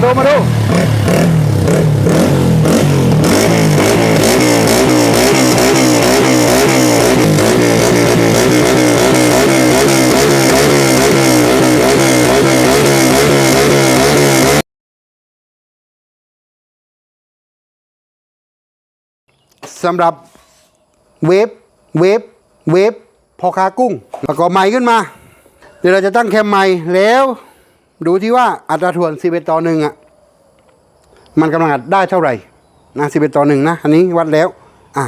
มาดู มาดูสำหรับเวฟเวฟเวฟพอคากุ้ง ประกอบใหม่ขึ้นมา เดี๋ยวเราจะตั้งแคมใหม่แล้ว ดูที่ว่าอัตราถ่วน11ต่อหนึ่งอะมันกำลังอัดได้เท่าไหร่นะ11ต่อหนึ่งนะอันนี้วัดแล้วอะ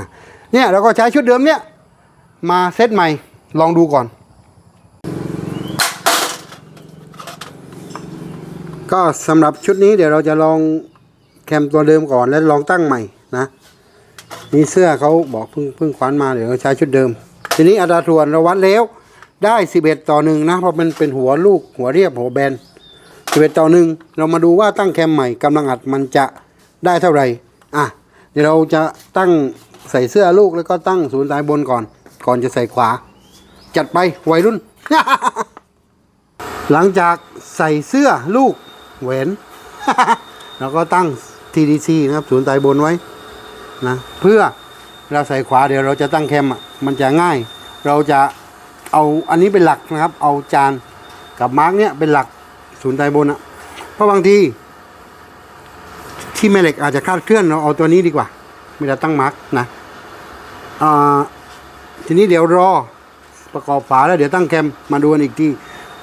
เนี่ยเราก็ใช้ชุดเดิมเนี่ยมาเซตใหม่ลองดูก่อน ก็สำหรับชุดนี้เดี๋ยวเราจะลองแคมตัวเดิมก่อนแล้วลองตั้งใหม่นะนี่เสื้อเขาบอกเพิ่งเพิ่งคว้านมาเดี๋ยวเราใช้ชุดเดิม ทีนี้อัตราส่วนเราวัดแล้วได้ 11 ต่อหนึ่งนะเพราะมันเป็นหัวลูกหัวเรียบหัวแบน 11ต่อหนึ่งเรามาดูว่าตั้งแคมใหม่กำลังอัดมันจะได้เท่าไหร่อะเดี๋ยวเราจะตั้งใส่เสื้อลูกแล้วก็ตั้งศูนย์สายบนก่อน ก่อนจะใส่ขวา จัดไปวัยรุ่น หลังจากใส่เสื้อลูกแหวนเราก็ตั้ง TDC นะครับศูนย์สายบนไว้นะเพื่อเราใส่ขวาเดี๋ยวเราจะตั้งแคมอะมันจะง่าย เราจะเอาอันนี้เป็นหลักนะครับ เอาจานกับมาร์กเนี้ยเป็นหลัก ศูนย์ไตบนอะเพราะบางที ที่แม่เหล็กอาจจะคลาดเคลื่อนเราเอาตัวนี้ดีกว่า ไม่ได้ตั้งมาร์กนะทีนี้เดี๋ยวรอประกอบฝาแล้วเดี๋ยวตั้งแคมมาดูกันอีกที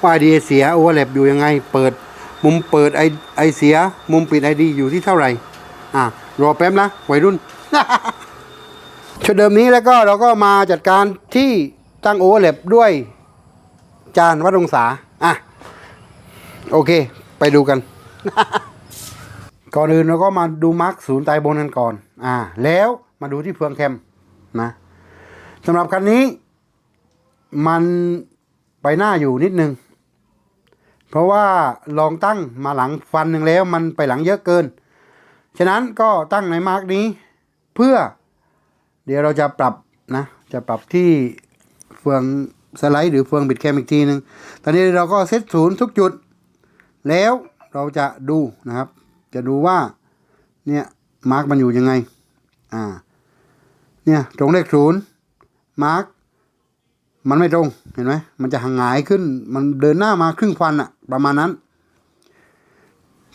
ว่าไอเดียเสียโอเวอร์แลปอยู่ยังไง เปิดมุมเปิดไอไอเสีย มุมปิดไอดีอยู่ที่เท่าไหร่ อะ รอแป๊บนะวัยรุ่นชุดเดิมนี้แล้วก็เราก็มาจัดการที่ตั้งโอเวอร์แลปด้วยจานวัดองศา อะ โอเค ไปดูกัน ก่อนอื่นเราก็มาดูมาร์กศูนย์ไตบนกันก่อน อ่า แล้วมาดูที่เฟืองแคมนะสำหรับคันนี้ มันไปหน้าอยู่นิดนึง เพราะว่าลองตั้งมาหลังฟันหนึ่งแล้ว มันไปหลังเยอะเกิน ฉะนั้นก็ตั้งในมาร์กนี้ เพื่อ เดี๋ยวเราจะปรับนะ จะปรับที่เฟืองสไลด์หรือเฟืองบิดแคมอีกทีหนึ่งตอนนี้เราก็เซตศูนย์ทุกจุด แล้วเราจะดูนะครับ จะดูว่าเนี่ยมาร์กมันอยู่ยังไงอ่าเนี่ยตรงเลขศูนย์มาร์กมันไม่ตรงเห็นไหมมันจะห่างหายขึ้นมันเดินหน้ามาครึ่งควันอะประมาณนั้น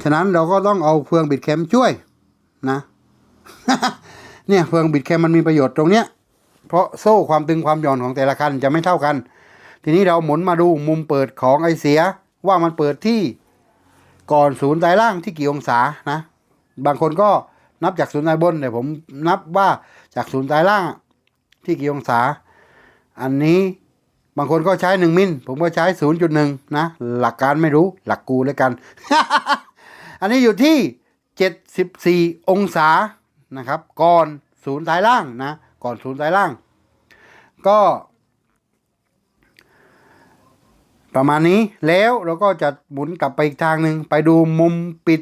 ฉะนั้นเราก็ต้องเอาเฟืองบิดแคมช่วยนะเนี่ยเฟืองบิดแคมมันมีประโยชน์ตรงเนี้ยเพราะโซ่ความตึงความหย่อนของแต่ละคันจะไม่เท่ากัน ทีนี้เราหมุนมาดูมุมเปิดของไอเสียว่ามันเปิดที่ ก่อนศูนย์สายล่างที่กี่องศานะ บางคนก็นับจากศูนย์สายบนแต่ผมนับว่าจากศูนย์สายล่างที่กี่องศา อันนี้บางคนก็ใช้หนึ่งมิลผมก็ใช้ศูนย์จุดหนึ่งนะ หลักการไม่รู้หลักกูแล้วกัน อันนี้อยู่ที่เจ็ดสิบสี่องศานะครับ ก่อนศูนย์สายล่างนะ ก่อนศูนย์สายล่าง ก็ ประมาณนี้แล้วเราก็จะหมุนกลับไปอีกทางหนึ่งไปดูมุมปิด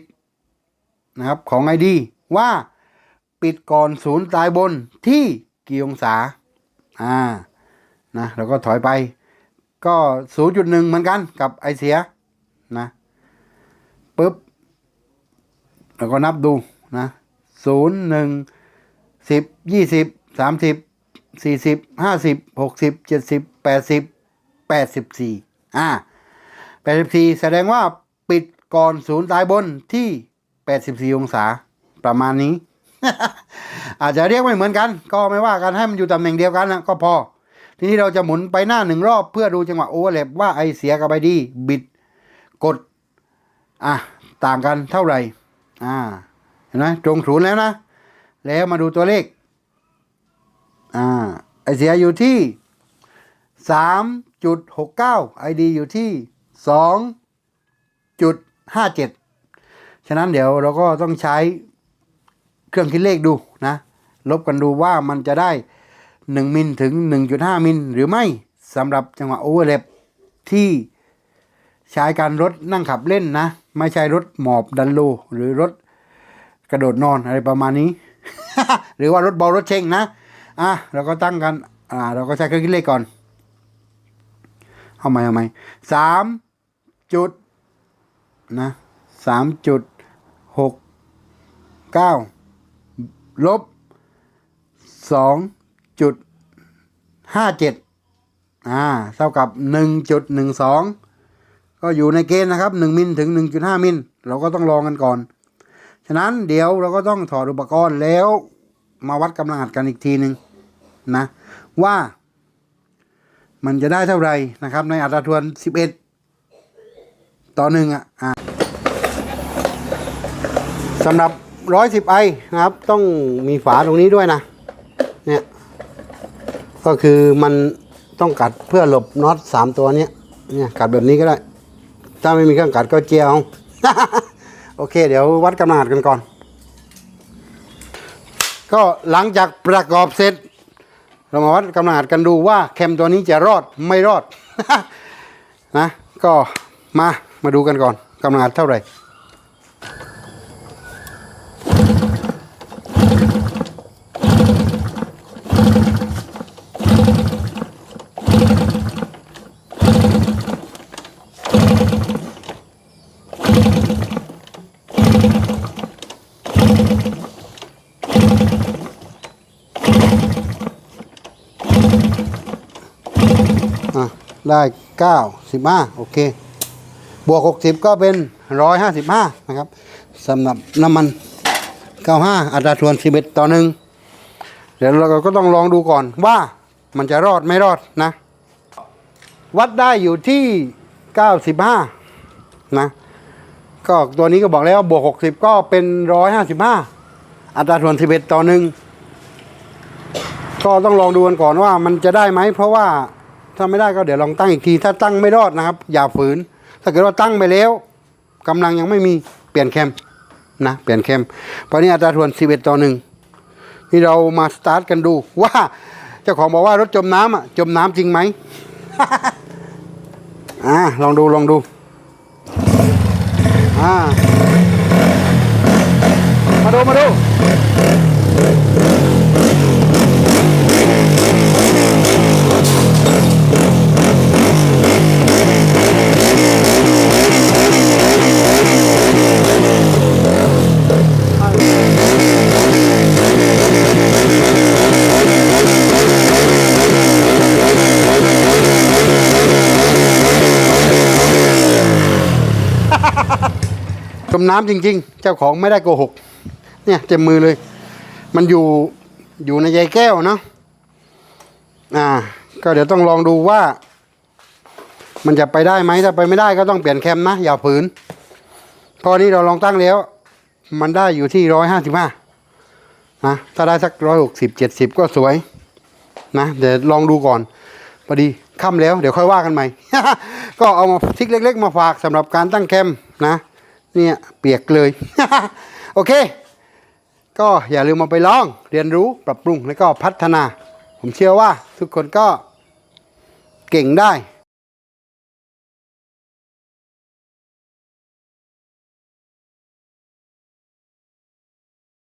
นะครับของไอดีว่าปิดก่อนศูนย์สายบนที่กี่องศาอ่านะเราก็ถอยไป ก็ศูนย์จุดหนึ่งเหมือนกันกับไอเสียนะปุ๊บเราก็นับดูนะศูนย์หนึ่งสิบยี่สิบสามสิบสี่สิบห้าสิบหกสิบเจ็ดสิบแปดสิบแปดสิบสี่ อ่าแปดสิบสี่แสดงว่าปิดก่อนศูนย์ตายบนที่แปดสิบสี่องศาประมาณนี้ อาจจะเรียกไม่เหมือนกัน ก็ไม่ว่ากันให้มันอยู่ตำแหน่งเดียวกันนะก็พอ ทีนี้เราจะหมุนไปหน้าหนึ่งรอบเพื่อดูจังหวะโอเวอร์แลปว่าไอเสียกับไอดี บิดกด อะ ต่างกันเท่าไหร่ อ่า เห็นไหมตรงศูนย์แล้วนะ แล้วมาดูตัวเลข อ่า ไอเสียอยู่ที่ สามจุดหกเก้าไอดีอยู่ที่สองจุดห้าเจ็ดฉะนั้นเดี๋ยวเราก็ต้องใช้เครื่องคิดเลขดูนะ ลบกันดูว่ามันจะได้ 1 มิลถึง 1.5 มิลหรือไม่สำหรับจังหวะโอเวอร์เลปที่ใช้การรถนั่งขับเล่นนะ ไม่ใช่รถหมอบดันโล หรือรถกระโดดนอนอะไรประมาณนี้ หรือว่ารถเบารถเชงนะ อะเราก็ตั้งกัน อ่า เราก็ใช้เครื่องคิดเลขก่อน เอาไหมเอาไหมสามจุดนะสามจุดหกเก้าลบสองจุดห้าเจ็ดอ่าเท่ากับหนึ่งจุดหนึ่งสองก็อยู่ในเกณฑ์นะครับหนึ่งมิลถึงหนึ่งจุดห้ามิลเราก็ต้องลองกันก่อน ฉะนั้นเดี๋ยวเราก็ต้องถอดอุปกรณ์แล้วมาวัดกำลังอัดกันอีกทีหนึ่งนะว่า มันจะได้เท่าไหร่นะครับ ในอัตราทวน 11 ต่อหนึ่งอะอะสำหรับ 110 ไอนะครับ ต้องมีฝาตรงนี้ด้วยนะ เนี่ย ก็คือมันต้องกัดเพื่อหลบน็อตสามตัวนี้เนี่ยกัดแบบนี้ก็ได้ ถ้าไม่มีเครื่องกัดก็เจียวโอเค เดี๋ยววัดกำลังอัดกันก่อน ก็หลังจากประกอบเสร็จ เรามาวัดกำลังอัดกันดูว่าแคมตัวนี้จะรอดไม่รอดนะก็มามาดูกันก่อนกำลังอัดเท่าไหร่ ได้เก้าสิบห้าโอเค บวกหกสิบก็เป็นร้อยห้าสิบห้านะครับสำหรับน้ำมันเก้าห้าอัตราส่วนสิบเอ็ดต่อหนึ่งเดี๋ยวเราก็ต้องลองดูก่อนว่ามันจะรอดไม่รอดนะ วัดได้อยู่ที่เก้าสิบห้านะก็ตัวนี้ก็บอกแล้วบวกหกสิบก็เป็นร้อยห้าสิบห้าอัตราส่วนสิบเอ็ดต่อหนึ่งก็ต้องลองดูกันก่อนว่ามันจะได้ไหมเพราะว่า ถ้าไม่ได้ก็เดี๋ยวลองตั้งอีกที ถ้าตั้งไม่รอดนะครับ อย่าฝืน ถ้าเกิดว่าตั้งไปแล้วกำลังยังไม่มีเปลี่ยนแคมนะเปลี่ยนแคมเพราะนี้อัตราทวน 11 ต่อหนึ่งนี่เรามาสตาร์ทกันดูว่าเจ้าของบอกว่ารถจมน้ำอะจมน้ำจริงไหมอ่าลองดูลองดูอ่ามาดูมาดู มน้ำจริง ๆ เจ้าของไม่ได้โกหก เนี่ยเต็มมือเลย มันอยู่อยู่ในใยแก้วเนาะอ่า ก็เดี๋ยวต้องลองดูว่า มันจะไปได้ไหมถ้าไปไม่ได้ก็ต้องเปลี่ยนแคมนะอย่าฝืนพอนี้เราลองตั้งแล้ว มันได้อยู่ที่ร้อยห้าสิบห้านะถ้าได้สักร้อยหกสิบเจ็ดสิบก็สวย นะเดี๋ยวลองดูก่อนพอดีค่ำแล้วเดี๋ยวค่อยว่ากันใหม่ ก็เอามาทิกเล็ก ๆ มาฝากสำหรับการตั้งแคมนะ เนี่ยเปียกเลย โอเค ก็อย่าลืมมาไปลองเรียนรู้ปรับปรุงแล้วก็พัฒนา ผมเชื่อว่าทุกคนก็เก่งได้